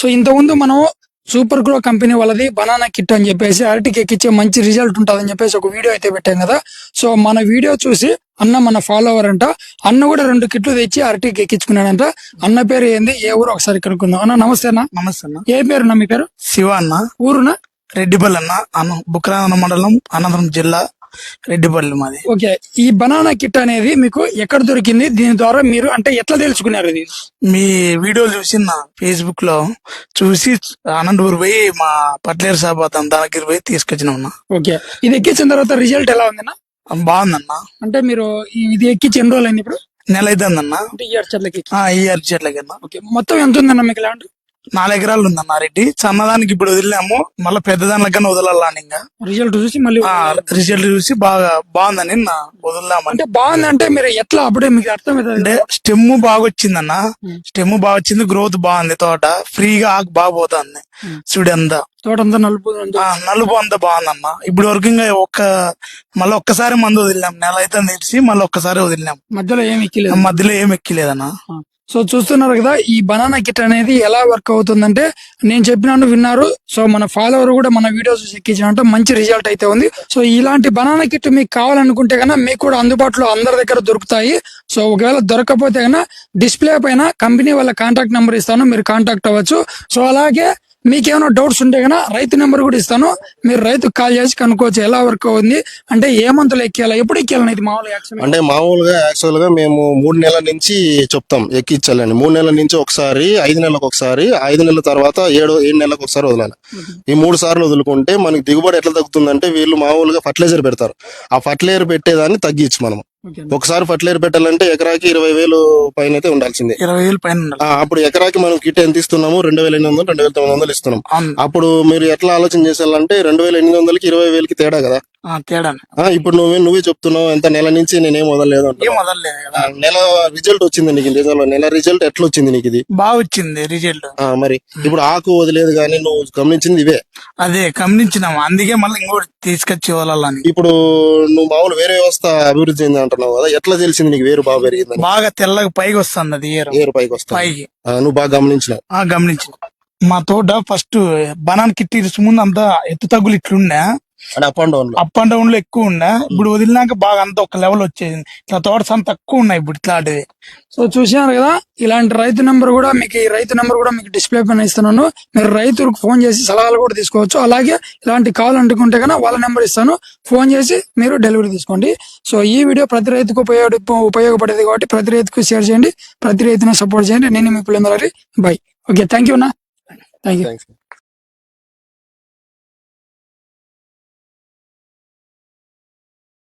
So ఇంతకుముందు మనం super grow company వాళ్ళది బనానా కిట్ అని చెప్పేసి అరటికి ఎక్కిచ్చే మంచి రిజల్ట్ ఉంటుందని చెప్పేసి ఒక వీడియో అయితే పెట్టాం కదా. సో మన వీడియో చూసి అన్న మన ఫాలోవర్ అంట అన్న కూడా రెండు కిట్లు తెచ్చి అరటికి ఎక్కించుకున్నాడంట అన్న పేరు ఏంది? ఏ ఊరు? ఒకసారి కనుక్కుందాం. అన్న నమస్తే అన్న. నమస్తే అన్న. ఏ పేరు మీ పేరు? శివ అన్న. ఊరునా? రెడ్డిపల్లి అన్న. అన్న బుక్రాన మండలం అనంతపురం జిల్లా రెడ్డిపల్లి మాది. ఓకే ఈ బనానా కిట్ అనేది మీకు ఎక్కడ దొరికింది? దీని ద్వారా మీరు అంటే ఎట్లా తెలుసుకున్నారు ఇది? మీ వీడియోలు చూసి నా ఫేస్బుక్లో చూసి అనంతపురం పోయి మా పట్లేరు సాబాదం దగ్గర పోయి తీసుకొచ్చిన ఓకే ఇది ఎక్కించిన తర్వాత రిజల్ట్ ఎలా ఉందన్న? బాగుందన్న. అంటే మీరు ఇది ఎక్కించి ఎన్ని రోజులు అయింది ఇప్పుడు? నెల అంటే ఈ చెట్లకి? ఈ అరచేట్ల కింద ఓకే మొత్తం ఎంత ఉందన్న మీకు ల్యాండ్ నాలుగు ఎకరాలు ఉందన్న రెడ్డి. సన్నదానికి ఇప్పుడు వదిలినాము. మళ్ళీ పెద్దదానికన్నా వదలాలని ఇంకా. రిజల్ట్ చూసి మళ్ళీ రిజల్ట్ చూసి బాగా బాగుందని వదులుదామని అంటే బాగుంది అంటే మీరు ఎట్లా? అప్పుడే మీకు అర్థం అంటే స్టెమ్ బాగా వచ్చిందన్న స్టెమ్ బాగా వచ్చింది గ్రోత్ బాగుంది తోట. ఫ్రీగా ఆకు బాగా పోతుంది. చూడు అంతా తోట అంతా నలుపు నలుపు అంతా బాగుందన్న. ఇప్పుడు వరకు ఇంకా ఒక్క మళ్ళీ ఒక్కసారి మందు వదిలినాం నెల అయితే తెలిసి మళ్ళీ ఒక్కసారి వదిలినాం మధ్యలో ఏమి ఎక్కిలేదు. మధ్యలో ఏం ఎక్కిలేదన్న. సో చూస్తున్నారు కదా ఈ బనానా కిట్ అనేది ఎలా వర్క్ అవుతుందంటే నేను చెప్పినాను విన్నారు. సో మన ఫాలోవర్ కూడా మన వీడియోస్ ఎక్కించినట్టు మంచి రిజల్ట్ అయితే ఉంది. సో ఇలాంటి బనానా కిట్ మీకు కావాలనుకుంటే కన్నా మీకు కూడా అందుబాటులో అందరి దగ్గర దొరుకుతాయి. సో ఒకవేళ దొరకకపోతే కన్నా డిస్ప్లే పైన కంపెనీ వాళ్ళ కాంటాక్ట్ నెంబర్ ఇస్తాను మీరు కాంటాక్ట్ అవ్వచ్చు. సో అలాగే మీకు ఏమైనా డౌట్స్ ఉంటే కనుక రైతు నెంబర్ కూడా ఇస్తాను. మీరు రైతుకు కాల్ చేసి కనుక్కోవచ్చు ఎలా వర్క్ అవుతుంది. అంటే ఏ మంత్లో ఎక్కియాలా ఎప్పుడు ఎక్కేయాలని ఇది మామూలుగా యాక్చువల్ అంటే మామూలుగా యాక్చువల్గా మేము మూడు నెలల నుంచి చెప్తాం ఎక్కించాలని. మూడు నెలల నుంచి ఒకసారి ఐదు నెలలకు ఒకసారి ఐదు నెలల తర్వాత ఏడు ఏడు నెలలకు ఒకసారి వదలాలి. ఈ మూడు సార్లు వదులుకుంటే మనకి దిగుబడి ఎట్లా తగ్గుతుందంటే వీళ్ళు మామూలుగా ఫర్టిలైజర్ పెడతారు. ఆ ఫర్టిలైజర్ పెట్టేదాన్ని తగ్గించు మనం ఒకసారి ఫర్టిలైజర్ పెట్టాలంటే ఎకరాకి ఇరవై వేలు పైన అయితే ఉండాల్సిందే. ఇరవై వేలు పైన అప్పుడు ఎకరాకి మనం కిట్ ఎంత ఇస్తున్నాము రెండు వేల ఎనిమిది వందలు రెండు వేల తొమ్మిది వందలు ఇస్తున్నాం. అప్పుడు మీరు ఎట్లా ఆలోచన చేసేయాలంటే రెండు వేల ఎనిమిది వందలకి ఇరవై వేలకి తేడా కదా. ఆ, తేడానే. ఆ, ఇప్పుడు నువ్వే నువ్వే చెప్తున్నావు ఎంత నెల నుంచి నేనేం వదలలేదు. ఏం వదలలేదు కదా. ఆ, నెల రిజల్ట్ వచ్చింది నీకు నిజంలో నెల రిజల్ట్ ఎట్లా వచ్చింది నీకు ఇది? బాగా వచ్చింది రిజల్ట్ ఆ, మరి ఇప్పుడు ఆకు వదిలేదు కానీ నువ్వు గమనించింది ఇవే? అదే గమనించినాము. అందుకే మళ్ళీ ఇంకోటి తీసుకొచ్చి వదలాలని. ఇప్పుడు నువ్వు మామూలు వేరే వ్యవస్థ అభివృద్ధి చెంది అంటున్నావు కదా ఎట్లా తెలిసింది నీకు వేరు బాగా పెరిగిందని? బాగా తెల్లగా పైకి వస్తుంది అది ఏరు వేరు పైకి వస్తా పైకి. నువ్వు బాగా గమనించినావు. ఆ గమనించిన. మా తోట ఫస్ట్ బనాన్ కిట్టి ముందు అంతా ఎత్తు తగ్గులు ఇట్లుండే అంటే అప్ అండ్ డౌన్లో. అప్ అండ్ డౌన్లో ఎక్కువ ఉండే ఇప్పుడు వదిలినాక బాగా అంతా ఒక లెవెల్ వచ్చేసింది. ఇట్లా తోట అంత తక్కువ ఉన్నాయి ఇప్పుడు ఇట్లాంటివి. సో చూసినారు కదా ఇలాంటి రైతు నెంబర్ కూడా మీకు ఈ రైతు నెంబర్ కూడా మీకు డిస్ప్లే పైన ఇస్తున్నాను. మీరు రైతులకు ఫోన్ చేసి సలహాలు కూడా తీసుకోవచ్చు. అలాగే ఇలాంటి కావాలనుకుంటే కన్నా వాళ్ళ నెంబర్ ఇస్తాను. ఫోన్ చేసి మీరు డెలివరీ తీసుకోండి. సో ఈ వీడియో ప్రతి రైతుకు ఉపయోగ ఉపయోగపడేది కాబట్టి ప్రతి రైతుకు షేర్ చేయండి. ప్రతి రైతును సపోర్ట్ చేయండి. నేను మీ పిల్లలు బై ఓకే థ్యాంక్ యూ అన్న. Thank you